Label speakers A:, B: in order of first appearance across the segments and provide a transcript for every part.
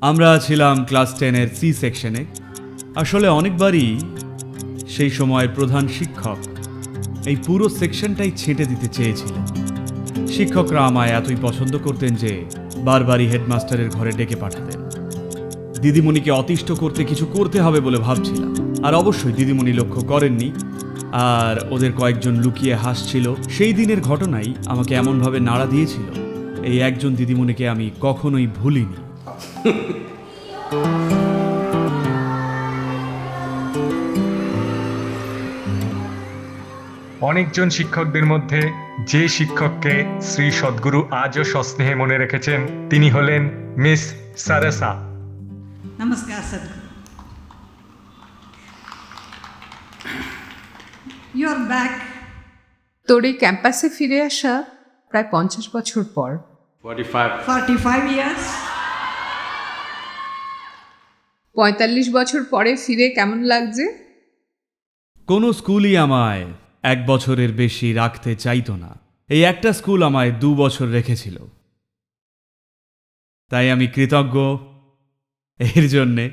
A: আমরা ছিলাম ক্লাস টেনের সি সেকশনে। আসলে অনেকবারই সেই সময় প্রধান শিক্ষক এই পুরো সেকশনটাই ছেঁটে দিতে চেয়েছিলেন। শিক্ষকরা আমায় এতই পছন্দ করতেন যে বারবারই হেডমাস্টারের ঘরে ডেকে পাঠাতেন। দিদিমণিকে অতিষ্ঠ করতে কিছু করতে হবে বলে ভাবছিলাম। আর অবশ্যই দিদিমণি লক্ষ্য করেননি। আর ওদের কয়েকজন লুকিয়ে হাসছিল। সেই দিনের ঘটনাই আমাকে এমনভাবে নাড়া দিয়েছিল। এই একজন দিদিমণিকে আমি কখনোই ভুলিনি।
B: অনেকজন শিক্ষকদের মধ্যে যে শিক্ষককে শ্রী সদ্গুরু আজও সস্নেহে মনে রেখেছেন তিনি হলেন miss Sarasa
C: Namaskar, Sadhguru. You're back.
D: তোর এই ক্যাম্পাসে ফিরে আসা প্রায় পঞ্চাশ বছর পর
C: 45 years.
D: পঁয়তাল্লিশ বছর পরে ফিরে কেমন লাগছে?
A: কোনো স্কুলই আমায় এক বছরের বেশি রাখতে চাইতো না। এই একটা স্কুল আমায় দু বছর রেখেছিল। তাই আমি কৃতজ্ঞ এর জন্যে।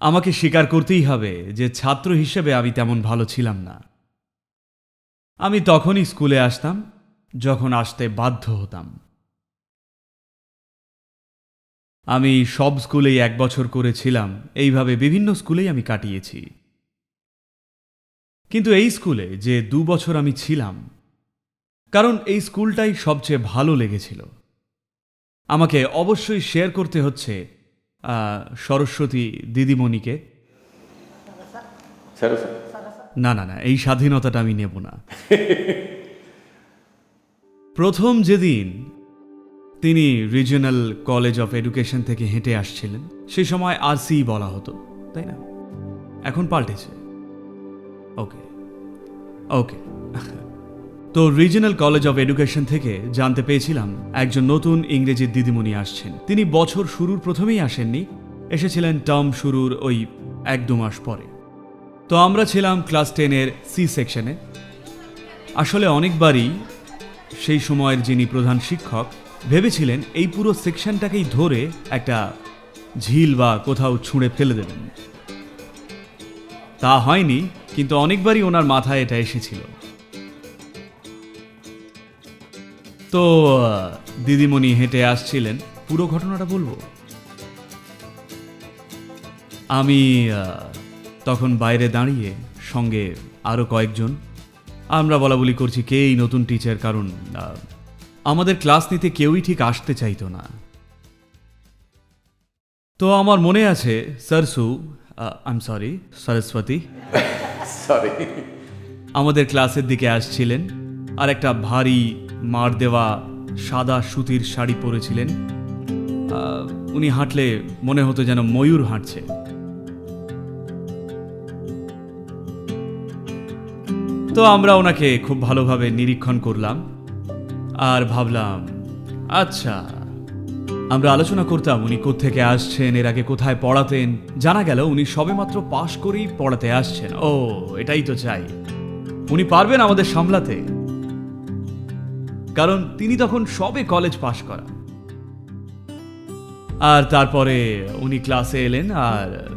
A: আমাকে স্বীকার করতেই হবে যে ছাত্র হিসেবে আমি তেমন ভালো ছিলাম না। আমি তখনই স্কুলে আসতাম, যখন আসতে বাধ্য হতাম। আমি সব স্কুলেই এক বছর করেছিলাম। এইভাবে বিভিন্ন স্কুলেই আমি কাটিয়েছি। কিন্তু এই স্কুলে যে দু বছর আমি ছিলাম, কারণ এই স্কুলটাই সবচেয়ে ভালো লেগেছিল। আমাকে অবশ্যই শেয়ার করতে হচ্ছে সরস্বতী দিদিমণিকে। না না না, এই স্বাধীনতাটা আমি নেব না। প্রথম যেদিন তিনি রিজিওনাল কলেজ অফ এডুকেশন থেকে হেঁটে আসছিলেন। সেই সময় আরসি বলা হতো, তাই না? এখন পাল্টেছে। ওকে ওকে তো রিজিওনাল কলেজ অফ এডুকেশন থেকে জানতে পেয়েছিলাম, একজন নতুন ইংরেজির দিদিমণি আসছেন। তিনি বছর শুরুর প্রথমেই আসেননি, এসেছিলেন টার্ম শুরুর ওই এক দু মাস পরে। তো আমরা ছিলাম ক্লাস টেনের সি সেকশনে আসলে অনেকবারই সেই সময়ের যিনি প্রধান শিক্ষক, ভেবেছিলেন এই পুরো সেকশনটাকেই ধরে একটা ঝিল বা কোথাও ছুঁড়ে ফেলে দেবেন। তা হয়নি, কিন্তু অনেকবারই ওনার মাথায় এটা এসেছিল। তো, দিদিমণি হেঁটে আসছিলেন, পুরো ঘটনাটা বলব? আমি তখন বাইরে দাঁড়িয়ে সঙ্গে আরও কয়েকজন আমরা বলা বলি করছি কে এই নতুন টিচার কারণ আমাদের ক্লাস নিতে কেউই ঠিক আসতে চাইতো না। তো আমার মনে আছে Sarasu I am sorry Saraswati.
E: Sorry
A: আমাদের ক্লাসের দিকে আসছিলেন আর একটা ভারী মার দেওয়া সাদা সুতির শাড়ি পরেছিলেন। উনি হাঁটলে মনে হতো যেন ময়ূর হাঁটছে। তো আমরা ওনাকে খুব ভালোভাবে নিরীক্ষণ করলাম আর ভাবলাম আচ্ছা আমরা আলোচনা করতাম উনি কোত্থেকে আসছেন, এর আগে কোথায় পড়াতেন। জানা গেল উনি সবেমাত্র পাশ করেই পড়াতে আসছেন। ও, এটাই তো চাই। উনি পারবেন আমাদের সামলাতে। কারণ তিনি তখন সবে কলেজ পাশ করা। আর তারপরে উনি ক্লাসে এলেন আর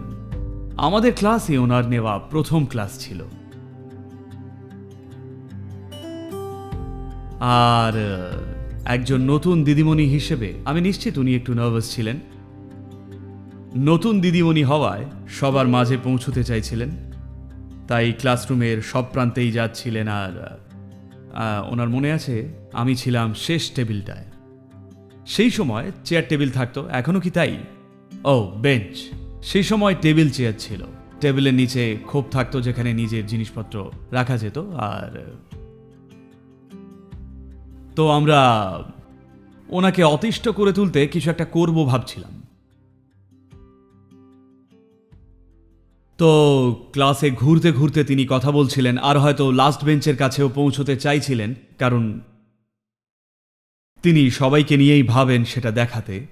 A: আমাদের ক্লাসে ওনার নেওয়া প্রথম ক্লাস ছিল। আর একজন নতুন দিদিমণি হিসেবে আমি নিশ্চিত উনি একটু নার্ভাস ছিলেন। নতুন দিদিমণি হওয়ায় সবার মাঝে পৌঁছতে চাইছিলেন। তাই ক্লাসরুমের সব প্রান্তেই যাচ্ছিলেন আর ওনার মনে আছে, আমি ছিলাম শেষ টেবিলটায়। সেই সময় চেয়ার টেবিল থাকতো, এখনও কি তাই? ও বেঞ্চ সেই সময় টেবিল চেয়ার ছিল। টেবিলের নিচে খোপ থাকতো, যেখানে নিজের জিনিসপত্র রাখা যেত, আর তো আমরা ওনাকে অতিষ্ঠ করে তুলতে কিছু একটা করব ভাবছিলাম। তো ক্লাসে ঘুরতে ঘুরতে তিনি কথা বলছিলেন, আর হয়তো লাস্ট বেঞ্চের কাছেও পৌঁছতে চাইছিলেন, কারণ তিনি সবাইকে নিয়েই ভাবেন সেটা দেখাতে।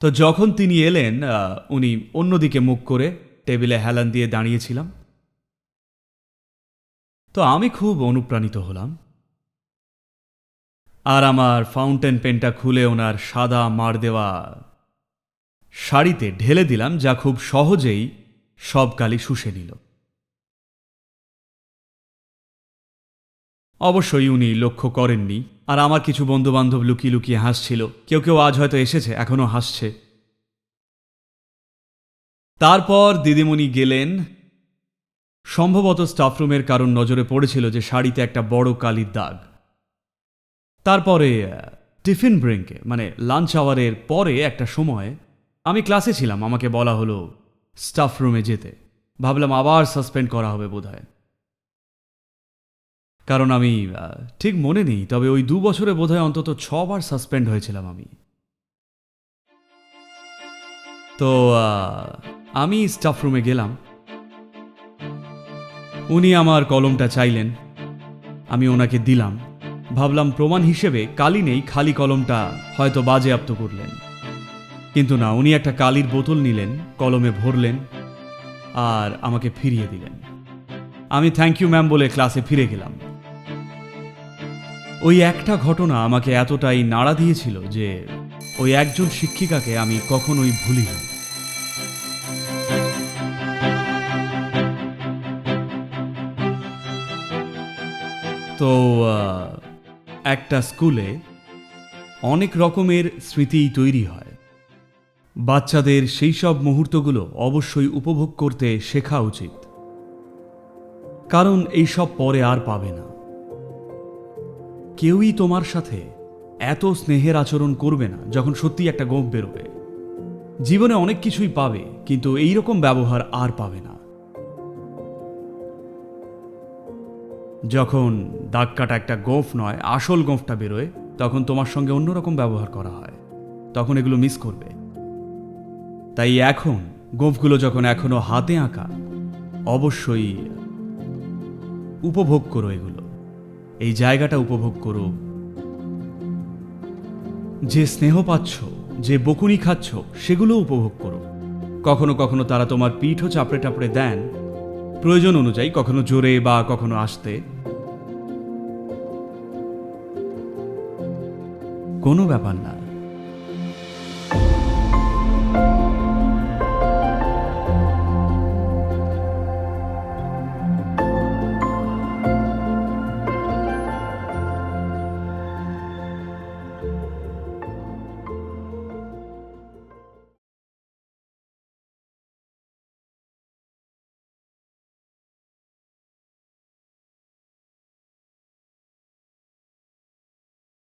A: তো যখন তিনি এলেন উনি অন্যদিকে মুখ করে টেবিলে হেলান দিয়ে দাঁড়িয়েছিলাম। তো আমি খুব অনুপ্রাণিত হলাম। আর আমার ফাউন্টেন পেনটা খুলে ওনার সাদা মার দেওয়া। শাড়িতে ঢেলে দিলাম যা খুব সহজেই সব কালি শুষে নিল। অবশ্যই উনি লক্ষ্য করেননি, আর আমার কিছু বন্ধুবান্ধব লুকিয়ে লুকিয়ে হাসছিল। কেউ কেউ আজ হয়তো এসেছে এখনও হাসছে। তারপর দিদিমণি গেলেন। সম্ভবত স্টাফরুমের কারণ নজরে পড়েছিল যে শাড়িতে একটা বড় কালির দাগ। তারপরে টিফিন ব্রেঙ্কে মানে লাঞ্চ আওয়ারের পরে একটা সময় আমি ক্লাসে ছিলাম, আমাকে বলা হলো স্টাফ রুমে যেতে। ভাবলাম আবার সাসপেন্ড করা হবে বোধহয়। কারণ আমি ঠিক মনে নেই, তবে ওই দু বছরে বোধহয় অন্তত ছবার সাসপেন্ড হয়েছিলাম আমি। তো আমি স্টাফ রুমে গেলাম। উনি আমার কলমটা চাইলেন, আমি ওনাকে দিলাম। ভাবলাম প্রমাণ হিসেবে কালি নেই খালি কলমটা, হয়তো বাজেয়াপ্ত করলেন। কিন্তু না, উনি একটা কালির বোতল নিলেন, কলমে ভরলেন আর আমাকে ফিরিয়ে দিলেন। আমি থ্যাংক ইউ ম্যাম বলে ক্লাসে ফিরে গেলাম। ওই একটা ঘটনা আমাকে এতটাই নাড়া দিয়েছিল যে ওই একজন শিক্ষিকাকে আমি কখনোই ভুলিনি। তো একটা স্কুলে অনেক রকমের স্মৃতি তৈরি হয়। বাচ্চাদের সেই সব মুহূর্তগুলো অবশ্যই উপভোগ করতে শেখা উচিত। কারণ এই সব পরে আর পাবে না। কেউই তোমার সাথে এত স্নেহের আচরণ করবে না যখন সত্যি একটা গোপ বেরোবে। জীবনে অনেক কিছুই পাবে, কিন্তু এই রকম ব্যবহার আর পাবে না। যখন দাগ কাটা একটা গোঁফ নয়, আসল গোঁফটা বেরোয়, তখন তোমার সঙ্গে অন্যরকম ব্যবহার করা হয়। তখন এগুলো মিস করবে। তাই এখন গোঁফগুলো যখন এখনও হাতে আঁকা, অবশ্যই উপভোগ করো এগুলো। এই জায়গাটা উপভোগ করো। যে স্নেহ পাচ্ছ, যে বকুনি খাচ্ছ, সেগুলো উপভোগ করো। কখনো কখনো তারা তোমার পিঠও চাপড়ে টাপড়ে দেন প্রয়োজন অনুযায়ী কখনো জোরে বা কখনো আসতে। কোনো ব্যাপার না।